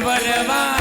ભલવા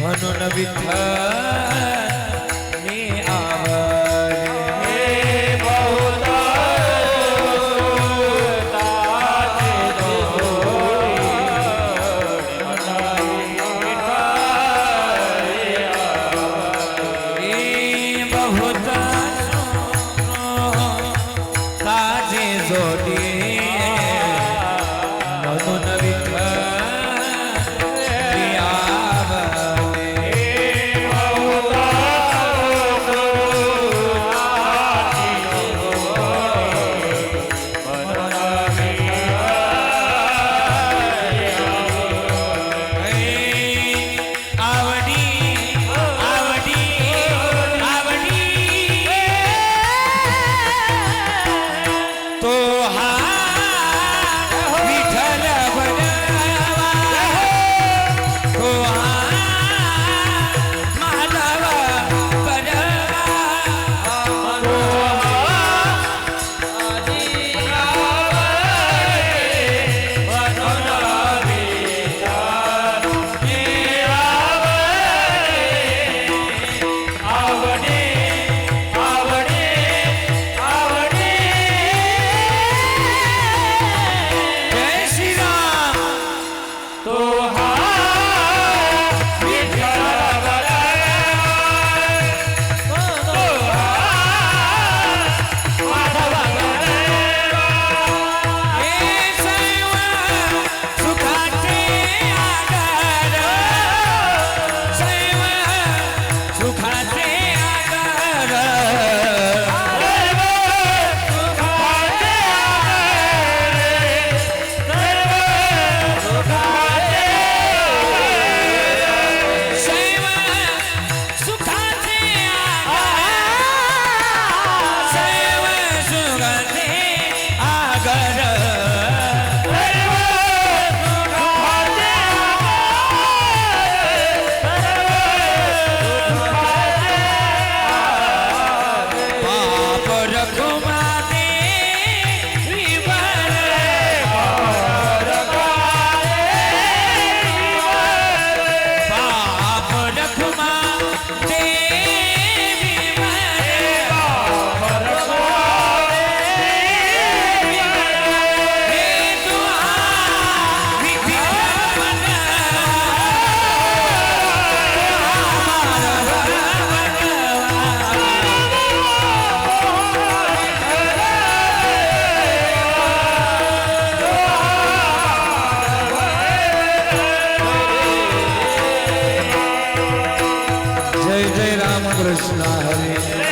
ঘন বিধা Mano na somebody જય રામ કૃષ્ણ હરે